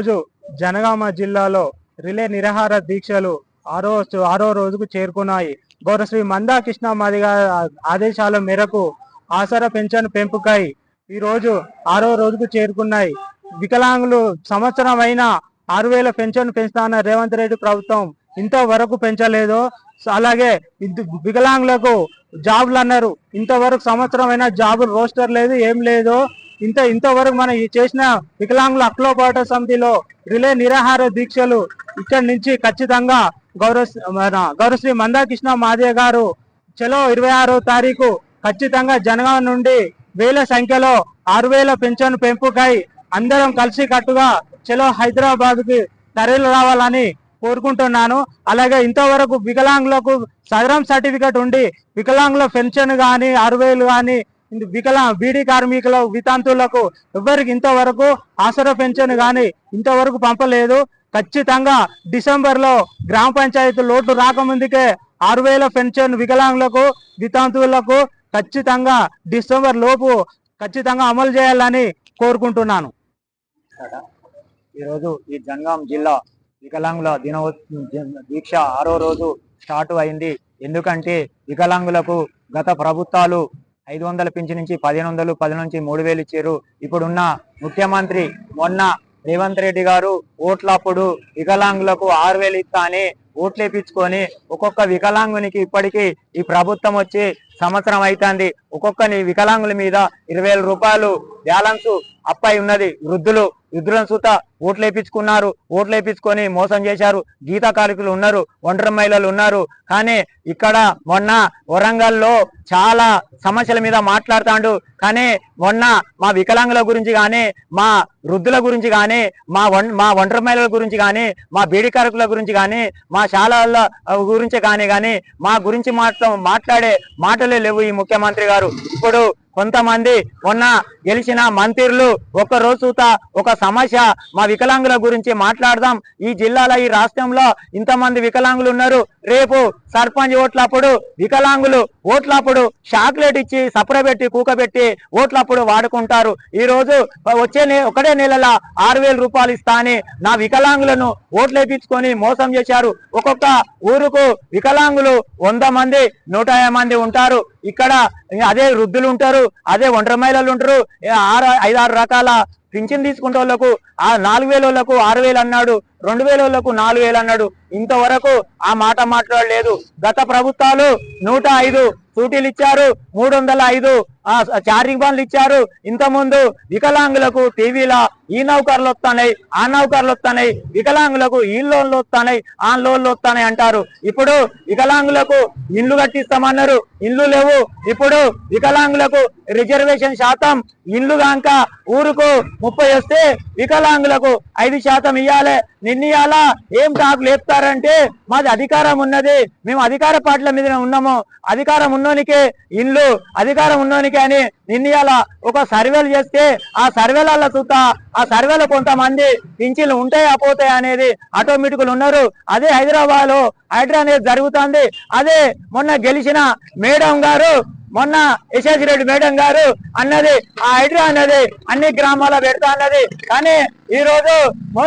ఈరోజు జనగామ జిల్లాలో రిలే నిరాహార దీక్షలు ఆరో ఆరో రోజుకు చేరుకున్నాయి. గౌరవ శ్రీ మందా కృష్ణ మాదిగా ఆదేశాల మేరకు ఆసరా పెన్షన్ పెంపుకై ఈ రోజు ఆరో రోజుకు చేరుకున్నాయి. వికలాంగులు సంవత్సరం అయినా ఆరు వేల పెన్షన్ పెంచుతాన్న రేవంత్ రెడ్డి ప్రభుత్వం ఇంతవరకు పెంచలేదు. అలాగే వికలాంగులకు జాబులు అన్నారు. ఇంతవరకు సంవత్సరం అయినా జాబులు రోస్టర్ లేదు ఏం లేదు. ఇంత ఇంతవరకు మనం చేసిన వికలాంగుల అక్లో పోరాట సమితిలో రిలే నిరాహార దీక్షలు ఇక్కడి నుంచి ఖచ్చితంగా గౌరవ మన గౌరవశ్రీ మందాకృష్ణ మాదే గారు చలో ఇరవై ఆరో తారీఖు ఖచ్చితంగా జనగామ నుండి వేల సంఖ్యలో ఆరు వేల పెన్షన్ పెంపుకై అందరం కలిసి కట్టుగా చలో హైదరాబాద్కి తరలి రావాలని కోరుకుంటున్నాను. అలాగే ఇంతవరకు వికలాంగులకు సదరం సర్టిఫికెట్ ఉండి వికలాంగుల పెన్షన్ గాని ఆరు వేలు గాని వికల బీడీ కార్మికులు వితాంతులకు ఎవరికి ఇంతవరకు ఆసరా పెన్షన్ కానీ ఇంతవరకు పంపలేదు. ఖచ్చితంగా డిసెంబర్లో గ్రామ పంచాయతీ లోటు రాకముందుకే ఆరు వేల పెన్షన్ వికలాంగులకు వితాంతులకు ఖచ్చితంగా డిసెంబర్ లోపు ఖచ్చితంగా అమలు చేయాలని కోరుకుంటున్నాను. ఈరోజు ఈ జంగాం జిల్లా వికలాంగుల దినో దీక్ష ఆరో రోజు స్టార్ట్ అయింది. ఎందుకంటే వికలాంగులకు గత ప్రభుత్వాలు ఐదు వందల పింఛన్ నుంచి పదిహేను వందలు పది నుంచి మూడు వేలు ఇచ్చారు. ఇప్పుడున్న ముఖ్యమంత్రి మొన్న రేవంత్ రెడ్డి గారు ఓట్లప్పుడు వికలాంగులకు ఆరు వేలు ఇస్తా అని ఓట్లు వేపించుకొని ఒక్కొక్క వికలాంగునికి ఇప్పటికీ ఈ ప్రభుత్వం వచ్చి సంవత్సరం అవుతుంది ఒక్కొక్కని వికలాంగుల మీద ఇరవై వేల రూపాయలు బ్యాలెన్స్ అప్పై ఉన్నది. వృద్ధులు వృద్ధులను సుత ఓట్లు వేయించుకున్నారు ఓట్లు వేయించుకొని మోసం చేశారు. గీత కార్మికులు ఉన్నారు ఒంటరి మహిళలు ఉన్నారు. కానీ ఇక్కడ మొన్న వరంగల్లో చాలా సమస్యల మీద మాట్లాడుతాండు. కానీ మొన్న మా వికలాంగుల గురించి కానీ మా వృద్ధుల గురించి కానీ మా మా ఒంటరి మహిళల గురించి కానీ మా బీడి గురించి కానీ మా శాలల గురించి కానీ కానీ మా గురించి మాట్లా మాట్లాడే మాటలే లేవు ఈ ముఖ్యమంత్రి గారు. ఇప్పుడు కొంతమంది మొన్న గెలిచిన మంత్రులు రోజు చూత ఒక సమస్య మా వికలాంగుల గురించి మాట్లాడదాం. ఈ జిల్లాలో ఈ రాష్ట్రంలో ఇంతమంది వికలాంగులు ఉన్నారు. రేపు సర్పంచ్ ఓట్లప్పుడు వికలాంగులు ఓట్లప్పుడు చాక్లెట్ ఇచ్చి సపరబెట్టి కూకబెట్టి ఓట్లప్పుడు వాడుకుంటారు. ఈ రోజు వచ్చే ఒకటే నెలల ఆరు వేల రూపాయలు ఇస్తా అని నా వికలాంగులను ఓట్లేపించుకొని మోసం చేశారు. ఒక్కొక్క ఊరుకు వికలాంగులు వంద మంది నూట యాభై మంది ఉంటారు. ఇక్కడ అదే వృద్ధులు ఉంటారు అదే ఒంటరి మహిళలు ఉంటారు ఆరు ఐదారు రకాల పింఛన్ తీసుకుంటే వాళ్ళకు ఆ నాలుగు వేల వాళ్ళకు ఆరు వేలు అన్నాడు. రెండు వేలకు నాలుగు వేలు అన్నాడు. ఇంతవరకు ఆ మాట మాట్లాడలేదు. గత ప్రభుత్వాలు నూట ఐదు సూటీలు ఇచ్చారు మూడు వందల ఐదు ఆ చార్జింగ్ బండ్లు ఇచ్చారు. ఇంత ముందు వికలాంగులకు టీవీల ఈ నౌకర్లు వస్తున్నాయి ఆ నౌకర్లు వస్తాయి వికలాంగులకు ఈ లోన్లు వస్తాయి ఆ లోన్లు వస్తాయి అంటారు. ఇప్పుడు వికలాంగులకు ఇండ్లు కట్టిస్తామన్నారు ఇండ్లు లేవు. ఇప్పుడు వికలాంగులకు రిజర్వేషన్ శాతం ఇండ్లు కాక ఊరుకు ముప్పై వస్తే వికలాంగులకు ఐదు శాతం ఇయ్యాలి. నిర్ణయాల ఏం టాకు లేపుతారంటే మాది అధికారం ఉన్నది. మేము అధికార పార్టీల మీద ఉన్నాము. అధికారం ఉన్నోనికే ఇండ్లు అధికారం ఉన్నోనికే అని నిన్నయాల ఒక సర్వేలు చేస్తే ఆ సర్వేల చూత ఆ సర్వేలో కొంతమంది పింఛన్లు ఉంటాయా పోతాయా అనేది ఆటోమేటిక్లు ఉన్నారు. అదే హైదరాబాద్లో హైడ్రా అనేది జరుగుతుంది. అదే మొన్న గెలిచిన మేడం గారు మొన్న యశోజ్ రెడ్డి మేడం గారు అన్నది ఆ హైడ్రా అన్నది అన్ని గ్రామాల పెడతా అన్నది. కానీ ఈ రోజు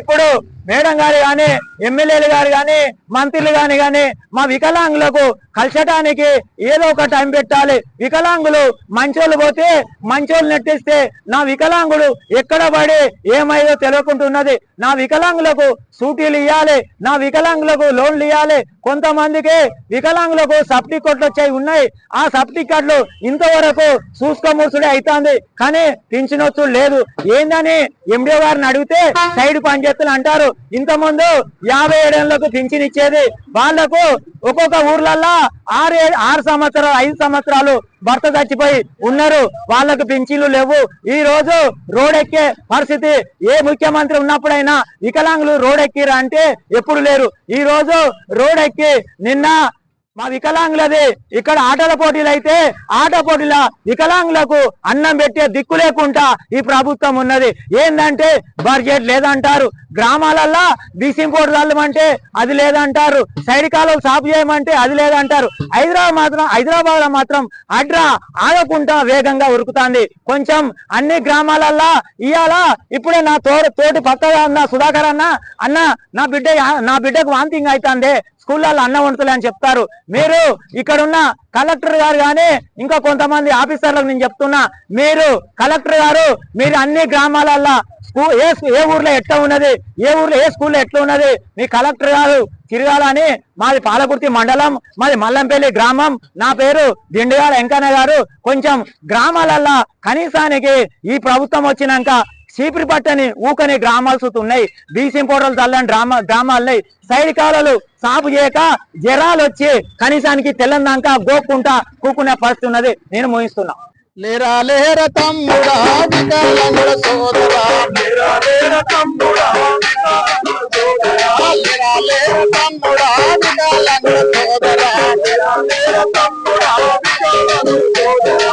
ఇప్పుడు మేడం గారు కానీ ఎమ్మెల్యేలు గారు కానీ మంత్రులు కానీ కానీ మా వికలాంగులకు కలిసటానికి ఏదో ఒక టైం పెట్టాలి. వికలాంగులు మంచోళ్ళు పోతే మంచోళ్ళు నెట్టిస్తే నా వికలాంగుడు ఎక్కడ పడి ఏమైందో తెలియకుంటున్నది నా వికలాంగులకు సూటీలు ఇవ్వాలి నా వికలాంగులకు లోన్లు ఇవ్వాలి కొంతమందికి వికలాంగులకు సబ్టికెట్లు వచ్చాయి ఉన్నాయి. ఆ సబ్టికెట్లు ఇంతవరకు చూసుకోమూసుడే అవుతుంది కానీ పింఛనొచ్చు లేదు. ఏందని ఎండిఓ గారిని అడిగితే సైడ్ పనిచేస్తులు అంటారు. ఇంతకుముందు యాభై ఏడేళ్ళకు పింఛన్ ఇచ్చేది వాళ్ళకు ఒక్కొక్క ఊర్లల్లో ఆరు ఆరు సంవత్సరాలు ఐదు సంవత్సరాలు భర్త చచ్చిపోయి ఉన్నారు. వాళ్ళకు పింఛన్లు లేవు. ఈ రోజు రోడ్ ఎక్కే పరిస్థితి. ఏ ముఖ్యమంత్రి ఉన్నప్పుడైనా వికలాంగులు రోడెక్కిరా అంటే ఎప్పుడు లేరు. ఈ రోజు రోడెక్కి ఎక్కి నిన్న మా వికలాంగులది. ఇక్కడ ఆటల పోటీలు అయితే ఆట పోటీల వికలాంగులకు అన్నం పెట్టే దిక్కు లేకుండా ఈ ప్రభుత్వం ఉన్నది. ఏందంటే బడ్జెట్ లేదంటారు. గ్రామాలల్లో బీసింగ్ పోటీ చల్లమంటే అది లేదంటారు. సైడ్ కాలువలు సాపు చేయమంటే అది లేదంటారు. హైదరాబాద్ మాత్రం హైదరాబాద్లో మాత్రం అడ్రా ఆగకుండా వేగంగా ఉరుకుతాంది. కొంచెం అన్ని గ్రామాలల్లో ఇవాళ ఇప్పుడే నా తోడు తోటి పక్కగా ఉన్న సుధాకర్ అన్న అన్న నా బిడ్డ నా బిడ్డకు వాంతింగ్ అవుతుంది స్కూళ్ళల్లో అన్నం వండుతలే అని చెప్తారు. మీరు ఇక్కడ ఉన్న కలెక్టర్ గారు కానీ ఇంకా కొంతమంది ఆఫీసర్లకు నేను చెప్తున్నా మీరు కలెక్టర్ గారు మీరు అన్ని గ్రామాలల్లో స్కూల్ ఏ ఏ ఊర్లో ఎట్లా ఉన్నది ఏ ఊర్లో ఏ స్కూల్లో ఎట్లా ఉన్నది మీ కలెక్టర్ గారు తిరగాలని మాది పాలకుర్తి మండలం మాది మల్లంపల్లి గ్రామం. నా పేరు దిండిగాల వెంకన్న గారు. కొంచెం గ్రామాలల్లో కనీసానికి ఈ ప్రభుత్వం వచ్చినాక చీపిరి పట్టని ఊకని గ్రామాలు సుత ఉన్నాయి బీసింగ్ పోటలు చల్లని గ్రామ గ్రామాలున్నాయి. సైడ్ కాలాలు సాపు చేయక జరాలు వచ్చి కనీసానికి తెల్లందాక గోక్కుంటా కూకునే పరిస్థితి ఉన్నది. నేను ముగిస్తున్నా లేరా లేర తమ్ముడా వికలాంగుల సోదరా. లేరా లేర తమ్ముడా లేరా లేర తమ్ముడా వికలాంగుల సోదరా. లేరా లేర తమ్ముడా వికలాంగుల సోదరా.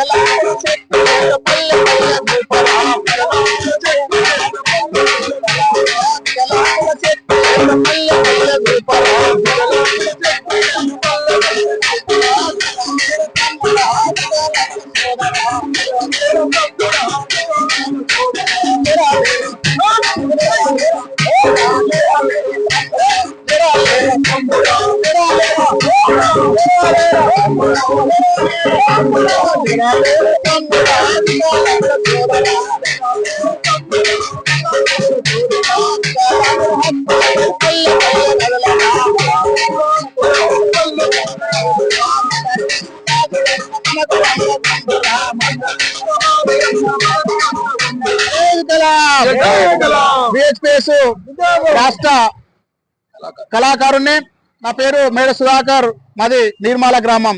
the light. బిహెచ్పిఎస్ రాష్ట్ర కళాకారుణ్ణి. నా పేరు మేడ సుధాకర్. మాది నిర్మల గ్రామం.